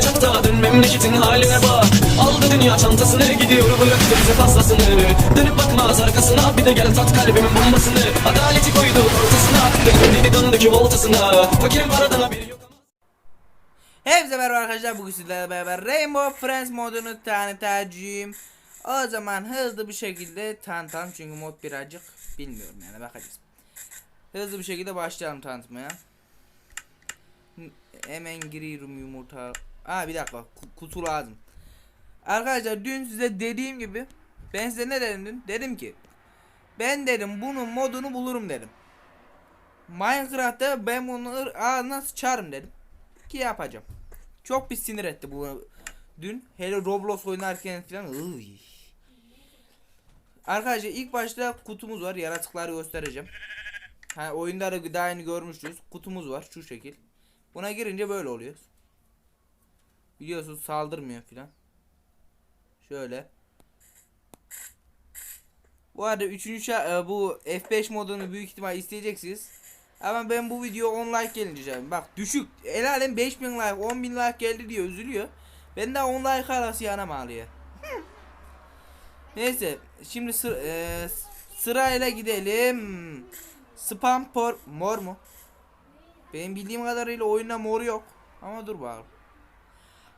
Yine çanta dön memleketin haline bak. Aldı dünya çantasını gidiyor bıraktı bize fazlasını Dönüp bakmaz arkasına bir de gel tat kalbimin bombasını. Adaleti koydu ortasına Döndü döndü voltasına. Fakir paradan haberi yok Hepsi merhaba arkadaşlar bugün sizlerle beraber Rainbow Friends modunu tanıtacağım O zaman hızlı bir şekilde tanıtalım çünkü mod birazcık bilmiyorum yani bakacağız. Hızlı bir şekilde başlayalım tanıtmaya. Hemen giriyorum yumurta Aa bir dakika ku- kutu lazım Arkadaşlar dün size dediğim gibi Ben size ne dedim dün? Dedim ki Ben dedim bunun modunu bulurum dedim Minecraft'ta ben bunu ağzına sıçarım dedim ki yapacağım. Çok bir sinir etti bu dün. Hele Roblox oynarken falan. Iy. Arkadaşlar ilk başta kutumuz var. Yaratıkları göstereceğim. Ha oyunda da daha yeni görmüştünüz. Kutumuz var şu şekil. Buna girince böyle oluyor. Biliyorsunuz saldırmıyor filan. Şöyle. Bu arada 3. bu F5 modunu büyük ihtimal isteyeceksiniz. Ama ben bu video 10 like gelince. Bak düşük. El alem 5000 like 10.000 like geldi diye üzülüyor. Ben daha 10 like arası yanam ağlıyor. Neyse şimdi sı e, sırayla gidelim. Spam por mor mu? Benim bildiğim kadarıyla oyunda mor yok. Ama dur bakalım.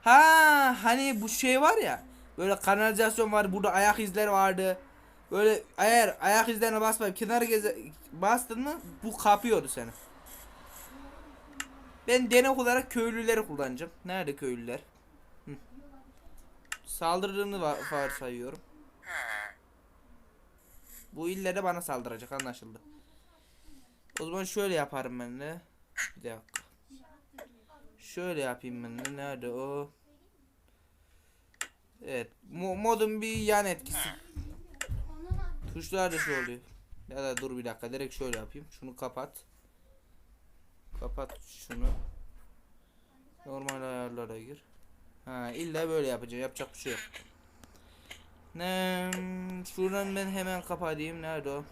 Ha hani bu şey var ya. Böyle kanalizasyon var. Burada ayak izleri vardı. Böyle eğer ayak izlerine basmayıp kenara geze bastın mı bu kapıyordu seni. Ben denek olarak köylüleri kullanacağım. Nerede köylüler? Saldırdığını va- varsayıyorum. Bu ille de bana saldıracak anlaşıldı. O zaman şöyle yaparım ben de. Bir dakika. Şöyle yapayım ben de. Nerede o? Evet. Mo- modun bir yan etkisi. Tuşlar da şu oluyor. Ya da dur bir dakika direkt şöyle yapayım. Şunu kapat. Kapat şunu. Normal ayarlara gir. Ha illa böyle yapacağım. Yapacak bir şey yok. Ne? Şuradan ben hemen kapatayım. Nerede o?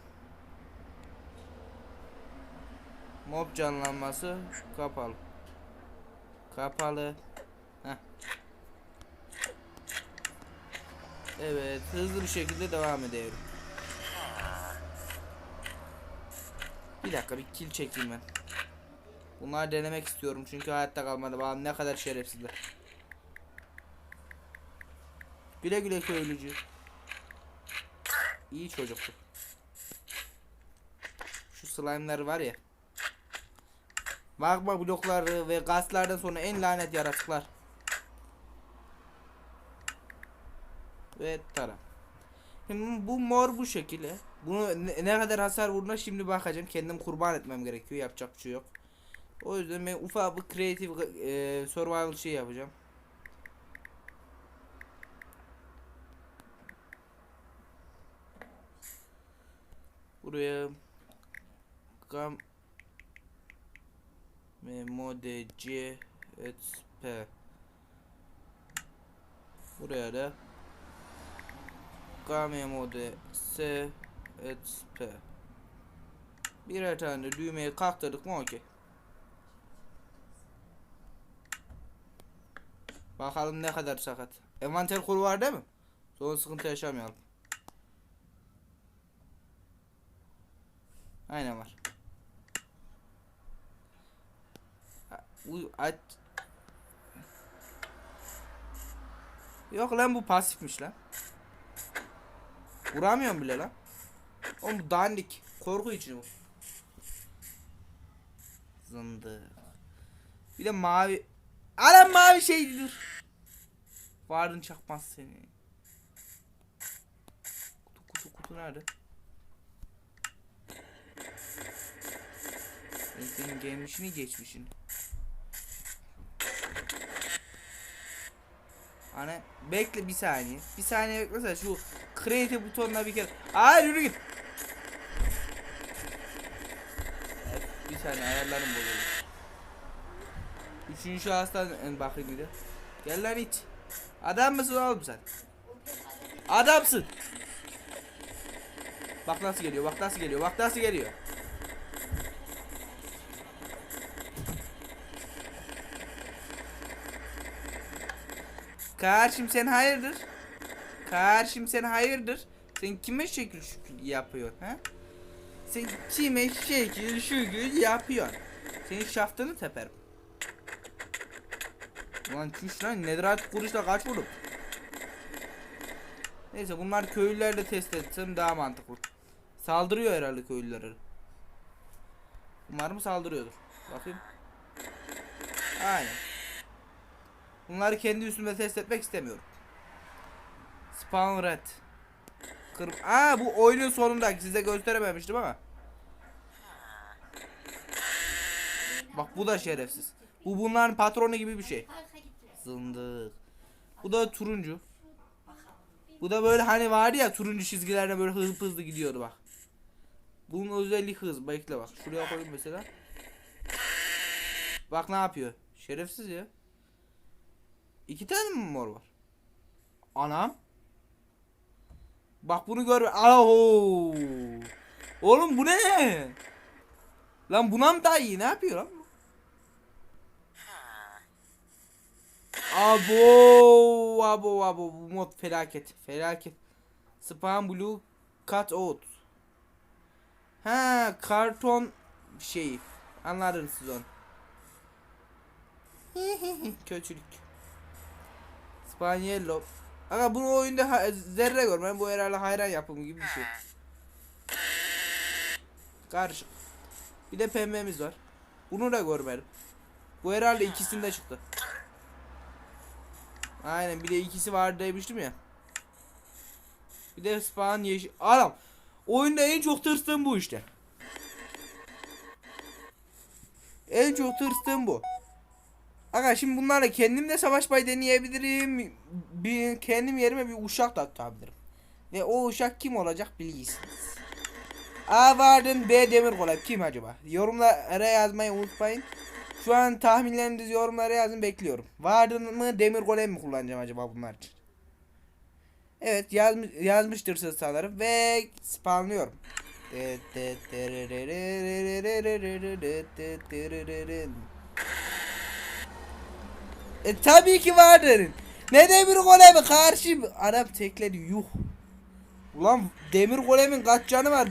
Mob canlanması kapalı. Kapalı. Evet, hızlı bir şekilde devam edelim. Bir dakika bir kill çekeyim ben. Bunları denemek istiyorum çünkü hayatta kalmadı. Bakalım ne kadar şerefsizler. Güle güle köylücü. İyi çocuktu. Şu slime'lar var ya. Magma blokları ve gazlardan sonra en lanet yaratıklar. Ve tara. Şimdi bu mor bu şekilde. Bunu ne, ne kadar hasar vurduğuna şimdi bakacağım. Kendim kurban etmem gerekiyor. Yapacak bir şey yok. O yüzden ben ufak bir kreatif e, survival şey yapacağım. Buraya gam mode c et p Buraya da game mode s et p Birer tane düğmeye kalktırdık mı okey. Bakalım ne kadar sakat. Envanter kuru var değil mi? Sonra sıkıntı yaşamayalım. Aynen var. Aç. Yok lan bu pasifmiş lan. Vuramıyorum bile lan. Oğlum bu dandik. Korku için bu. Zındı. Bir de mavi. Alan mavi şeydir. Varın çakmaz seni. Kutu kutu kutu nerede? Senin gelmişini geçmişini. Hani bekle bir saniye. Bir saniye beklesene şu create butonuna bir kere. Hayır yürü git. Evet, bir saniye ayarlarım bozuldu. Üçüncü şahıstan en bakayım bir de. Gel lan it. Adam mısın oğlum sen? Adamsın. Bak nasıl geliyor, bak nasıl geliyor, bak nasıl geliyor. Karşım sen hayırdır? Karşım sen hayırdır? Sen kime şekil şükür yapıyorsun ha? Sen kime şekil şükür yapıyorsun? Senin şaftını teperim. Ulan çüş lan nedir artık kuruşla kaç vurdum? Neyse bunlar köylülerle test etsem daha mantıklı. Saldırıyor herhalde köylülere. Umarım saldırıyordur. Bakayım. Aynen. Bunları kendi üstümde test etmek istemiyorum. Spawn red. Kırm Aa bu oyunun sonundaki size gösterememiştim ama. Bak bu da şerefsiz. Bu bunların patronu gibi bir şey. Zındık. Bu da turuncu. Bu da böyle hani vardı ya turuncu çizgilerle böyle hızlı hızlı gidiyordu bak. Bunun özelliği hız. Bekle bak. Şuraya koyayım mesela. Bak ne yapıyor. Şerefsiz ya. İki tane mi mor var? Anam. Bak bunu gör. Aho. Oğlum bu ne? Lan buna mı daha iyi? Ne yapıyor lan? Abo, abo, abo. Bu mod felaket. Felaket. Spam blue cut out. Ha, karton şeyi. Anladınız siz onu. Kötülük. Spanyello. Aga bunu oyunda zerre görmem. Bu herhalde hayran yapımı gibi bir şey. Karışık. Bir de pembemiz var. Bunu da görmedim. Bu herhalde ikisinde çıktı. Aynen bir de ikisi var demiştim ya. Bir de spawn yeşil. Adam. Oyunda en çok tırstığım bu işte. En çok tırstığım bu. Aga şimdi bunlarla kendim de savaşmayı deneyebilirim. Bir kendim yerime bir uşak da tutabilirim. Ve o uşak kim olacak bilirsiniz. A Varden B Demir Kolay kim acaba? Yorumlara yazmayı unutmayın. Şu an tahminlerinizi yorumlara yazın bekliyorum. Varden mı Demir Golem mi kullanacağım acaba bunlar için? Evet yazmış, yazmıştır sanırım ve spawnlıyorum. E tabii ki vardır. Ne demir golemi karşı Arap tekledi yuh. Ulan demir golemin kaç canı var?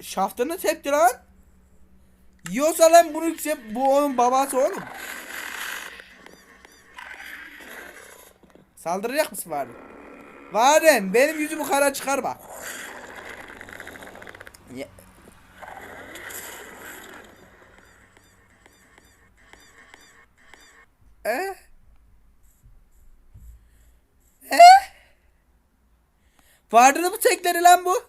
Şaftını tepti lan. Yiyorsa lan bunu yüksek bu onun babası oğlum. Saldıracak mısın Varen? Varen benim yüzümü kara çıkarma. Ye- Eh? Eh? Vardığı mı tekleri lan bu?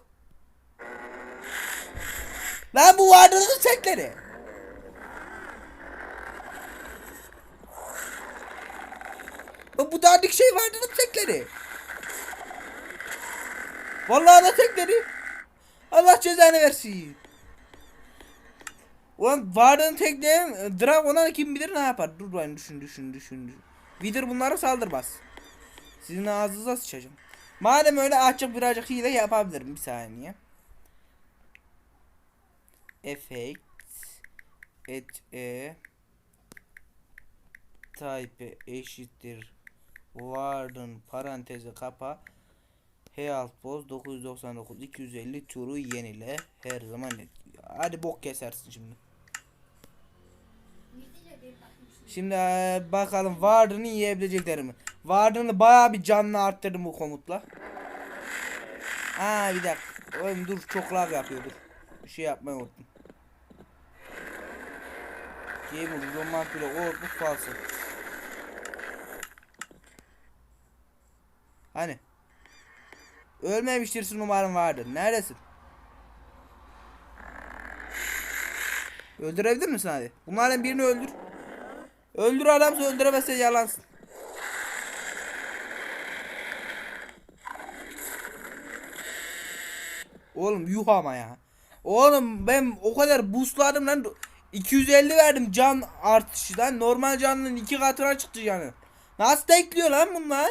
Lan bu vardığı mı tekleri? Bu dandik şey vardığı mı tekleri? Vallahi da tekleri. Allah cezanı versin. Ulan Vardın tekleyen Dragon'a kim bilir ne yapar? Dur ben düşün düşün düşün. düşün. Vidir bunlara saldırmaz. Sizin ağzınıza sıçacağım. Madem öyle açık birazcık hile yapabilirim bir saniye. Effect et e type eşittir Warden parantezi kapa H alt boz 999 250 turu yenile her zaman net. Hadi bok kesersin şimdi. Şimdi eee, bakalım Warden'ı yiyebilecekler mi? Warden'ı bayağı bir canlı arttırdım bu komutla. Aa bir dakika. Oğlum dur çok lag yapıyor dur. Bir şey yapmayı unuttum. Gamer zaman bile unutmuş falsı. Hani? Ölmemiştirsin umarım vardır. Neredesin? Öldürebilir misin hadi? Bunlardan birini öldür. Öldür adamsa öldüremezse yalansın. Oğlum yuh ama ya. Oğlum ben o kadar boostladım lan. 250 verdim can artışından. Normal canının iki katına çıktı canı. Nasıl tekliyor lan bunlar?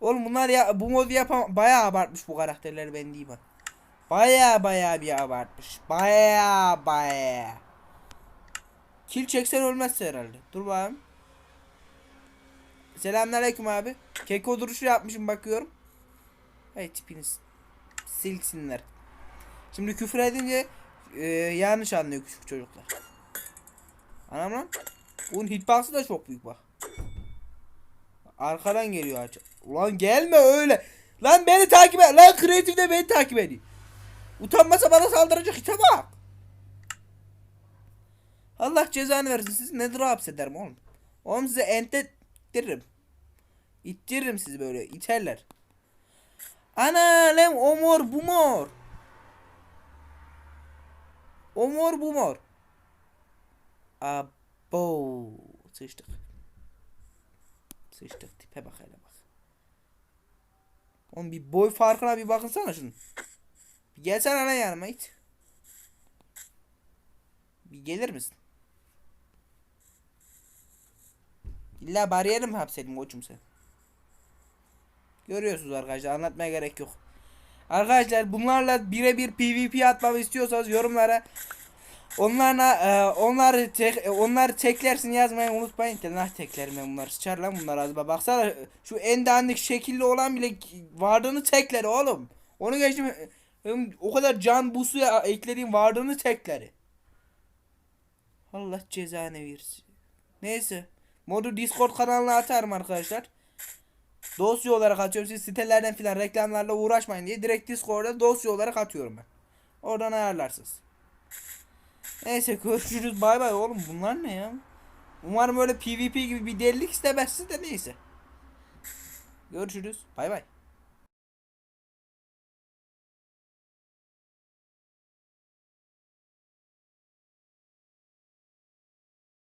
Oğlum bunlar ya bu modu yapan bayağı abartmış bu karakterleri ben diyeyim. Bayağı bayağı bir abartmış. Bayağı bayağı. Kill çeksen ölmezse herhalde. Dur bakayım. Selamünaleyküm abi. Keko duruşu yapmışım bakıyorum. Hey tipiniz silksinler. Şimdi küfür edince e, yanlış anlıyor küçük çocuklar. Anam lan. Bunun hitbox'ı da çok büyük bak. Arkadan geliyor aç. Ulan gelme öyle. Lan beni takip et. Lan kreatif de beni takip ediyor. Utanmasa bana saldıracak ite bak. Allah cezanı versin. Siz nedir hapsederim oğlum. Oğlum size entettiririm. İttiririm sizi böyle. iterler. Ana lan o mor bu mor. O mor bu mor. Abo. Sıçtık. Sıçtık. Tipe bak hele bak. Oğlum bir boy farkına bir bakınsana şunun. Bir gelsene ana yanıma it. Bir gelir misin? İlla bariyeri mi hapsedin koçum sen? Görüyorsunuz arkadaşlar anlatmaya gerek yok. Arkadaşlar bunlarla birebir PvP atmamı istiyorsanız yorumlara onlarla e, onlar tek e, onlar teklersin yazmayı unutmayın. Nah teklerim ben bunları sıçar lan bunlar az bak. Baksana şu en dandik şekilli olan bile vardığını tekleri oğlum. Onu geçtim e, o kadar can busuya eklediğim vardığını tekleri. Allah cezanı versin. Neyse. Modu Discord kanalına atarım arkadaşlar. Dosya olarak atıyorum. Siz sitelerden filan reklamlarla uğraşmayın diye direkt Discord'a dosya olarak atıyorum ben. Oradan ayarlarsınız. Neyse görüşürüz. Bay bay oğlum. Bunlar ne ya? Umarım öyle PvP gibi bir delilik istemezsiniz de neyse. Görüşürüz. Bay bay.